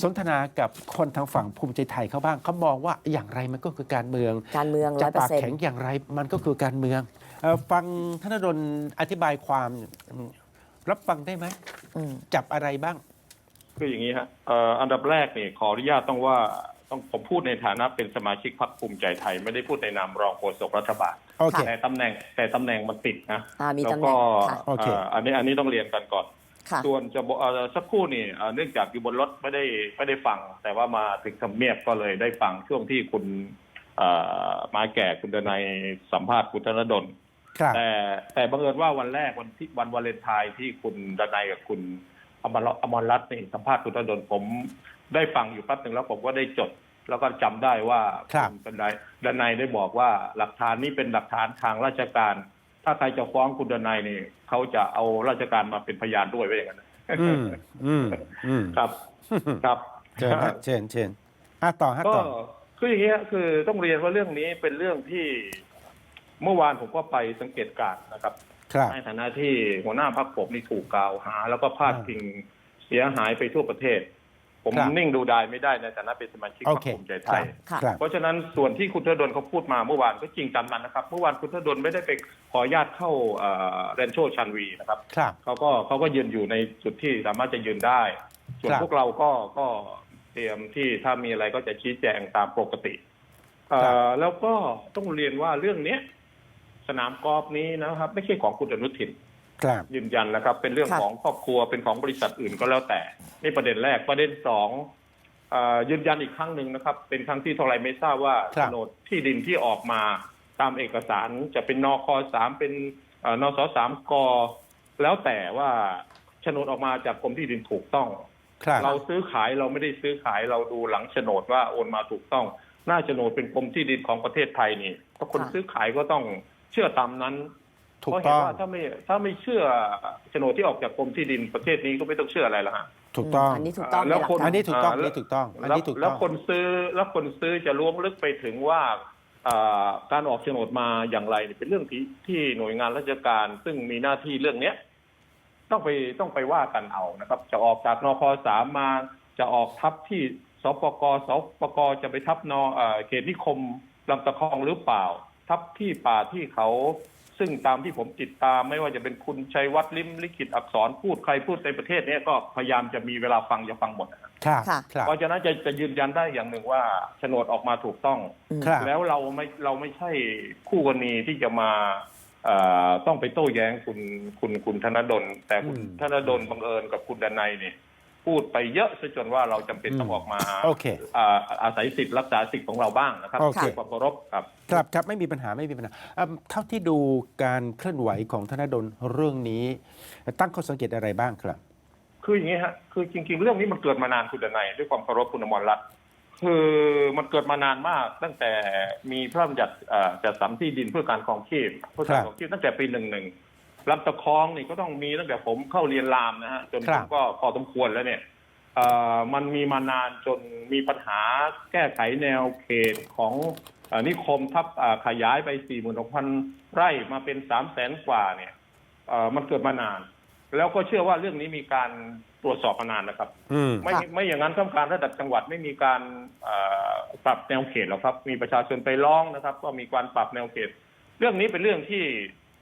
สนทนากับคนทางฝั่งภูมิใจไทยเขาบ้างเขามองว่าอย่างไรมันก็คือการเมืองการเมืองร้จะอยเปอปาร์กเซ็นแข็งต์อย่างไรมันก็คือการเมืองเอ่อฟังธนดลอธิบายความรับฟังได้ไหมจับอะไรบ้างคืออย่างนี้ฮะเอ่ออันดับแรกเนี่ยขออนุญาตต้องว่าต้องผมพูดในฐานะเป็นสมาชิกพรรคภูมิใจไทย ไม่ได้พูดในนามรองโฆษกรัฐบาลโอเคแต่ตำแหน่งแต่ตำแหน่งมันติดนะอ่ามีแล้วตำแหน่ก็งค่ะโอเคเอ่ออันนี้อันนี้ต้องเรียนกันก่อนค่ะ ส่วนจะบอกเอ่อสักครู่นี่เอ่อเนื่องจากอยู่บนรถไม่ได้ไม่ได้ฟัง แต่ว่ามาถึงทำเนียบก็เลยได้ฟังช่วงที่คุณเอ่อมาแก่คุณดนายสัมภาษณ์คุณธนดลครับแต่แต่บังเอิญว่าวันแรกวันที่วันวาเลนไทน์ที่คุณดนายกับคุณอมรอมรรัตน์นี่สัมภาษณ์คุณธนดลผมได้ฟังอยู่แป๊บหนึ่งแล้วผมก็ได้จด แล้วก็จำได้ว่าครับณดนายดนายได้บอกว่าหลักฐานนี้เป็นหลักฐานทางราชการ ถ้าใครจะฟ้องคุณดนายนี่เขาจะเอาราชการมาเป็นพยานด้วยไว้อย่างนั้นอืมอืมอืมครับ ครับเชิญฮะเชิญเชิญอะต่อฮะก็ต่อคืออย่างเงี้ยคือต้องเรียนว่าเรื่องนี้เป็นเรื่องที่เมื่อวานผมก็ไปสังเกตการณ์นะครับครับในฐานะที่หัวหน้าพรรคผมนี่ถูกกล่าวหา แล้วก็พาดพิงเสียหายไปทั่วประเทศ ผมครับนิ่งดูดายไม่ได้ในฐานะเป็นสมาชิกพโอรรคเคภูมิใจคไทรับยค่ะครับเพราะฉะนั้นส่วนที่คุณธนดลเขาพูดมาเมื่อวานก็จริงตามนั้นนะครับ เมื่อวานคุณธนดลไม่ได้ไปขออนุญาตเข้าเรนโชชันวีนะครับครับเขาก็เขาก็ยืนอยู่ในจุดที่สามารถจะยืนได้ ส่วนครับพวกเราก็ก็เตรียมที่ถ้ามีอะไรก็จะชี้แจงตามปกติเอ่อแล้วก็ต้องเรียนว่าเรื่องเนี้ยสนามกอล์ฟนี้นะครับ ไม่ใช่ของคุณอนุทิน ครับยืนยันนะครับ เป็นเรื่องค่ะของครอบครัวเป็นของบริษัทอื่นก็แล้วแต่นี่ประเด็นแรกประเด็นสองเอ่อยืนยันอีกครั้งหนึ่งนะครับ เป็นครั้งที่เท่าไหรไม่ทราบว่าครัโฉบนดที่ดินที่ออกมาตามเอกสารจะเป็นนคสามเป็นเอ่อนสสามกแล้วแต่ว่าโฉนดออกมาจากกรมที่ดินถูกต้องครับเราซื้อขายเราไม่ได้ซื้อขายเราดูหลังโฉนดว่าโอนมาถูกต้อง หน้าโฉนดเป็นกรมที่ดินของประเทศไทยนี่ถ้าคนค่ะซื้อขายก็ต้องเชื่อตามนั้น ถูกเพราะเห็ต้นอง ว่าถ้าไม่ถ้าไม่เชื่อโฉนดที่ออกจากกรมที่ดินประเทศนี้ก็ไม่ต้องเชื่ออะไรละฮะ ถูกต้อง อันนี้ถูกต้องแล้วมีหลักคนฐาอันนนี้ถูกต้องอ่าอันนี้ถูกต้องอันแล้วนี้ถูกแล้ต้วองคนซื้อแล้วคนซื้อจะล้วงลึกไปถึงว่าอ่าการออกโฉนดมาอย่างไรเนี่ยเป็นเรื่องที่ที่หน่วยงานราชการ ซึ่งมีหน้าที่เรื่องเนี้ยต้องไปต้องไปว่ากันเอานะครับ จะออกจากนคสามมาจะออกทับที่สปกสปกจะไปทับนเอ่อเขตนิคมลำตะคองหรือเปล่า ทับที่ป่าที่เขา ซึ่งตามที่ผมติดตามไม่ว่าจะเป็นคุณชัยวัฒน์ลิมลิขิตอักษรพูดใครพูดในประเทศเนี้ยก็พยายามจะมีเวลาฟังจะฟังหมดนะครับครับค่ะครับเพราะฉะนั้นจะจะยืนยันได้อย่างหนึ่งว่าโฉนดออกมาถูกต้องอืมครับ แล้วเราไม่เราไม่ใช่คู่กรณีที่จะมาเอ่อต้องไปโต้แย้งคุณคุณคุณธนดล แต่คุณอืม ธนดลบังเอิญกับคุณดนัยเนี่ย พูดไปเยอะซะจนว่าเราจำเป็นต้องอืมออกมาโอเคอ่าอาศัยสิทธิ์รักษาสิทธิ์ของเราบ้างนะครับโอเค ด้วยความเคารพครับ ครับครับไม่มีปัญหาไม่มีปัญหาเอิ่มเท่าที่ดูการเคลื่อนไหวของธนดลเรื่องนี้ ตั้งข้อสังเกตอะไรบ้างครับ คืออย่างนี้ฮะ คือจริง ๆ เรื่องนี้มันเกิดมานานคุณดนัยด้วยความเคารพคุณอมรรัตน์คือมันเกิดมานานมาก ตั้งแต่มีพระราชบัญญัติเอ่อจัดสรรที่ดินเพื่อการครองชีพเพื่อการครองชีพตั้งแต่ปีหนึ่งหนึ่ง ลำตะคองนี่ก็ต้องมีตั้งแต่ผมเข้าเรียนรามนะฮะจนครัผบมก็พอสมควรแล้วเนี่ยเอ่อมันมีมานานจนมีปัญหาแก้ไขแนวเขตของเอ่อนิคมทับเอ่อขยายไป 46,000 ไร่มาเป็น 3 0 0แสนกว่าเนี่ยเอ่อมันเกิดมานาน แล้วก็เชื่อว่าเรื่องนี้มีการตรวจสอบมานานนะครับ อืม ไม่ค่ะ ไม่อย่างนั้นข้ามการระดับจังหวัดไม่มีการเอ่อปรับแนวเขตหรอกครับ มีประชาชนไปร้องนะครับ ก็มีการปรับแนวเขต เรื่องนี้เป็นเรื่องที่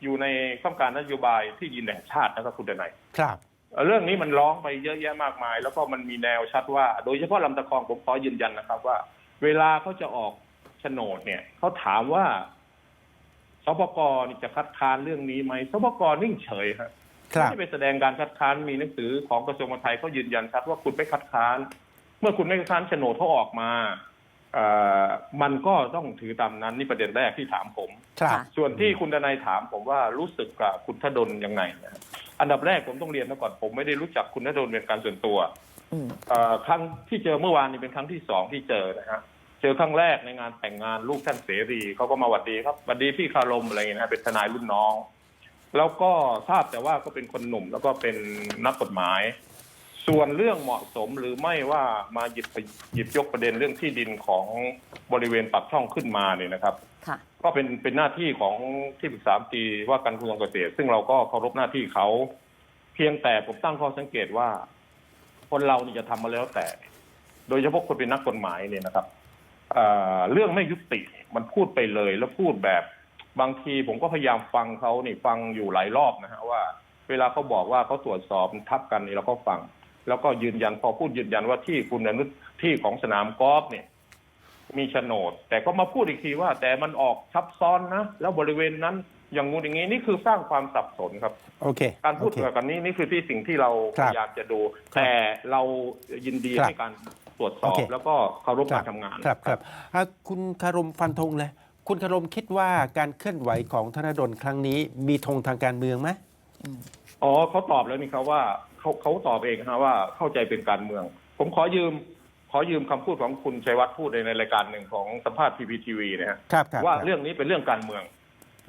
อยู่ในข้ามการนโยบายที่ดินแห่งชาตินะครับคุณเดนัยครับเอ่อเรื่องนี้มันร้องไปเยอะแยะมากมาย แล้วก็มันมีแนวชัดว่า โดยเฉพาะลำตะคองผมขอยืนยันนะครับ ว่า เวลาเขาจะออกโฉนดเนี่ยเขาถามว่าสปกนี่จะคัดค้านเรื่องนี้ไหมสปกนิ่งเฉยครับครับไม่ได้ไปแสดงการคัดค้านมีหนังสือของกระทรวงมหาดไทยเขายืนยันชัดว่าคุณไม่คัดค้าน เมื่อคุณไม่คัดค้านโฉนดเขาออกมาเอ่อมันก็ต้องถือตามนั้นนี่ประเด็นแรกที่ถามผม ครับค่ะส่วนที่คุณดนายถามผมว่ารู้สึกกับคุณทดลยังไงนะอันดับแรกผมต้องเรียนมาก่อนผมไม่ได้รู้จักคุณทดลเป็นการส่วนตัวอืมเอ่อครั้งที่เจอเมื่อวานนี้เป็นครั้งที่สองที่เจอนะฮะเจอครั้งแรกในงานแต่งงานลูกท่านเสรีเขาก็มาหวัดดีครับหวัดดีพี่คารมอะไรเงี้ยนะฮะเป็นทนายรุ่นน้อง แล้วก็ทราบแต่ว่าก็เป็นคนหนุ่มแล้วก็เป็นนักกฎหมาย ส่วนเรื่องเหมาะสมหรือไม่ว่ามาหยิบไปหยิบยกประเด็นเรื่องที่ดินของบริเวณปากช่องขึ้นมาเนี่ยนะครับ ค่ะ ก็เป็นเป็นหน้าที่ของที่ปรึกษาตีว่าการกระทรวงเกษตร ซึ่งเราก็เคารพหน้าที่เขา เพียงแต่ผมตั้งข้อสังเกตว่า คนเรานี่จะทำมาแล้วแต่ โดยเฉพาะคนเป็นนักกฎหมายเนี่ยนะครับเอ่อเรื่องไม่ยุติมันพูดไปเลยแล้วพูดแบบบางทีผมก็พยายามฟังเขานี่ฟังอยู่หลายรอบนะฮะว่า เวลาเขาบอกว่าเขาตรวจสอบทับกันนี่เราก็ฟัง แล้วก็ยืนยันพอพูดยืนยันว่าที่คุณอนุที่ของสนามกอล์ฟเนี่ย มีโฉนด แต่ก็มาพูดอีกทีว่า แต่มันออกซับซ้อนนะ แล้วบริเวณนั้นอย่างงู้นอย่างนี้นี่คือสร้างความสับสนครับโอเค การพูดโอเคแบบนี้นี่คือที่สิ่งที่เราคพรับยายามจะดู แต่เรายินดีครับให้การตรวจสอบโอเคแล้วก็เคารพการทำงาน ครับครับอะคุณคารมฟันธงเลยคุณคารมคิดว่าการเคลื่อนไหวของธนดลครั้งนี้มีธงทางการเมืองไหมอ๋อเขาตอบแล้วนี่ครับว่า เขาเขาตอบเองนะว่าเข้าใจเป็นการเมือง ผมขอยืม ขอยืมคำพูดของคุณชัยวัฒน์พูดในในรายการหนึ่งของสัมภาษณ์พีพีทีวีนะฮะครับครับว่าครับ เรื่องนี้เป็นเรื่องการเมือง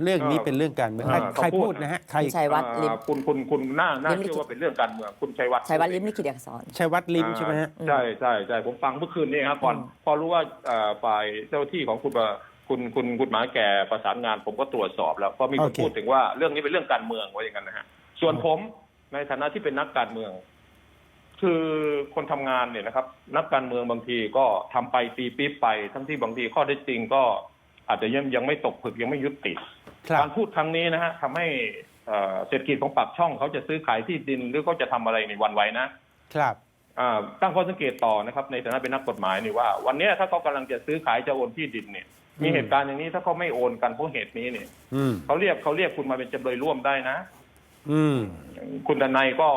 เรื่องนี้เอ่อเป็นเรื่องการเมืองเอ่อใครเขาพูพูด ดนะฮะใครคุณชัยวัฒน์ลิม อ่าคุณคุณคุณน่าน่าลิมลิขิตเชื่อว่าเป็นเรื่องการเมือง คุณชัยวัฒน์ชัยวัฒน์ลิมลิขิตอักษร ชัยวัฒน์ลิมใช่ไหมฮะใช่ใช่ใช่ผมฟังเมื่อคืนนี้ครับก่อนอืม พอรู้ว่าเอ่อฝ่ายเจ้าหน้าที่ของคุณประคุณคุณคุณหมายแก่ประสานงาน ผมก็ตรวจสอบแล้วก็มีคนโอเค พูดถึงว่าเรื่องนี้เป็นเรื่องการเมืองว่าอย่างนั้นนะฮะส่วนผม ในฐานะที่เป็นนักการเมือง คือคนทำงานเนี่ยนะครับ นักการเมืองบางทีก็ทำไปตีปี๊บไป ทั้งที่บางทีข้อได้จริงก็อาจจะยังยังไม่ตกผลึกยังไม่ยุติครับการพูดครั้งนี้นะฮะทำให้เอ่อเศรษฐกิจของปากช่องเขาจะซื้อขายที่ดินหรือเขาจะทำอะไรในวันไหวนะครับอ่าตั้งข้อสังเกตต่อนะครับ ในฐานะเป็นนักกฎหมายนี่ว่า วันเนี้ยถ้าเขากำลังจะซื้อขายจะโอนที่ดินเนี่ยมีอืมเหตุการณ์อย่างนี้ถ้าเขาไม่โอนกันเพราะเหตุนี้เนี่ยอืมเขาเรียกเขาเรียกคุณมาเป็นจำเลยร่วมได้นะ อืม คุณดนัยก็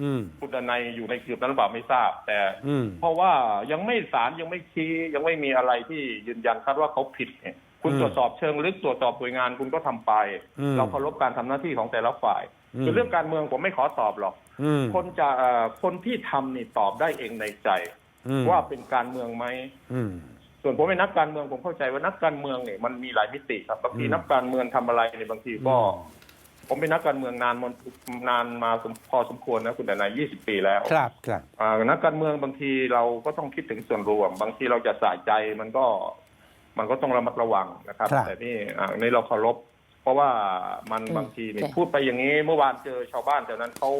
อืม คุณดนัยอยู่ในคลิปนั้นหรือเปล่าไม่ทราบ แต่ อืม เพราะว่ายังไม่ศาลยังไม่ชี้ยังไม่มีอะไรที่ยืนยันครับว่าเขาผิดเนี่ยคุณอืมตรวจสอบเชิงลึกตรวจสอบหน่วยงานคุณก็ทำไป อืมเราเคารพการทำหน้าที่ของแต่ละฝ่ายอืม ส่วนเรื่องการเมืองผมไม่ขอตอบหรอก อืมคนจะเอ่อคนที่ทำนี่ตอบได้เองในใจ อืมว่าเป็นการเมืองไหม อืม ส่วนผมเป็นนักการเมืองผมเข้าใจว่านักการเมืองเนี่ยมันมีหลายมิติครับบางทีอืมนักการเมืองทำอะไรเนี่ยบางทีก็ ผมเป็นนักการเมืองนานมันนานมาสมพอสมควรนะคุณดนายยี่สิบปีแล้วครับครับอ่านักการเมืองบางทีเราก็ต้องคิดถึงส่วนรวม บางทีเราจะสะใจมันก็ มันก็ต้องระมัดระวังนะครับครับแต่นี่อ่าในเราเคารพเพราะว่ามันอืมบางทีเนี่ยโอเคพูดไปอย่างนี้ เมื่อวานเจอชาวบ้านแถวนั้นเขา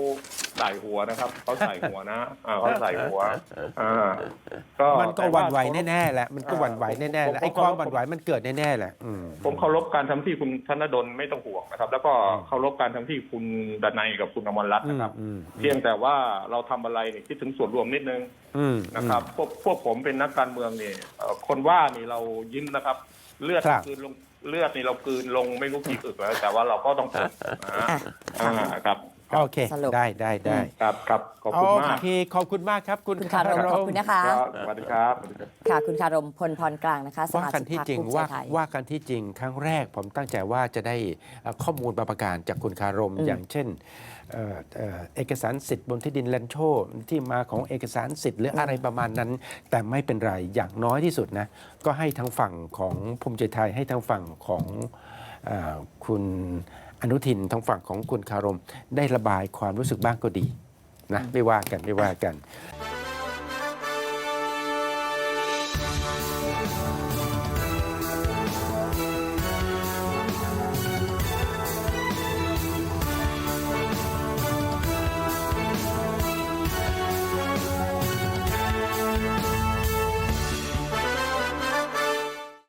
ใส่หัวนะครับเขาใส่หัวนะอ่าเขาใส่หัวอ่าก็มันก็หวั่นไหวแน่ๆแหละมันก็หวั่นไหวแน่ๆแหละผมไอ้ความหวั่นไหวมันเกิดแน่ๆแหละอืมผมเคารพการทำที่คุณธนดลไม่ต้องห่วงนะครับ แล้วก็เคารพการทำที่คุณดนัยกับคุณอมรรัตน์นะครับอืมเพียงแต่ว่าเราทำอะไรเนี่ยคิดถึงส่วนรวมนิดนึงอืมนะครับพวกพวกผมเป็นนักการเมืองเนี่ยเอ่อคนว่านี่เรายิ้มนะครับ เลือดครับคืนลงเลือดนี่เราคืนลงไม่รู้กี่อึกแล้ว แต่ว่าเราก็ต้องทนนะอะอ่าครับ โอเค สรุป ได้ได้ได้ครับครับขอบโอคุณมากเคขอบคุณมากครับ คุณคุณคารมขอบคุณนะคะ ครับสวัสดีครับสวัสดีครับค่ะคุณคารมพลพรกลางนะคะสว่ามากันชิกที่พรรคจริงภูมิใจว่าไทยว่ากันที่จริงครั้งแรกผมตั้งใจว่าจะได้เอ่อข้อมูลบางประการจากคุณคารมอืมอย่างเช่นเอ่อเอ่อเอกสารสิทธิ์บนที่ดินแลนโชที่มาของเอกสารสิทธิ์หรืออะไรประมาณนั้น แต่ไม่เป็นไรอย่างน้อยที่สุดนะก็ให้ทางฝั่งของภูมิใจไทยให้ทางฝั่งของเออคุณ อนุทินทางฝั่งของคุณคารม ได้ระบายความรู้สึกบ้างก็ดีนะไม่ว่ากันไม่ว่ากัน